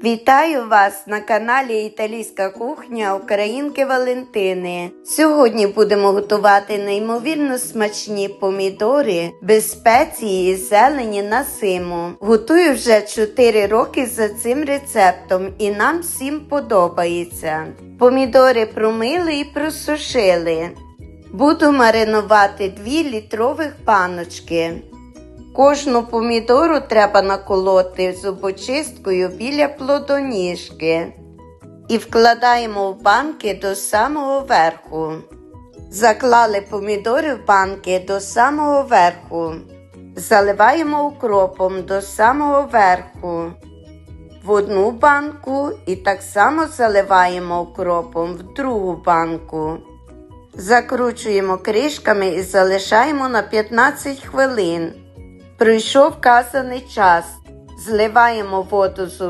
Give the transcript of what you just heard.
Вітаю вас на каналі Італійська кухня Українки Валентини. Сьогодні будемо готувати неймовірно смачні помідори без спеції і зелені на симу. Готую вже 4 роки за цим рецептом і нам всім подобається. Помідори промили і просушили. Буду маринувати 2 літрових баночки. Кожну помідору треба наколоти зубочисткою біля плодоніжки і вкладаємо в банки до самого верху. Заклали помідори в банки до самого верху. Заливаємо укропом до самого верху. В одну банку і так само заливаємо укропом в другу банку. Закручуємо кришками і залишаємо на 15 хвилин. Пройшов касаний час. Зливаємо воду з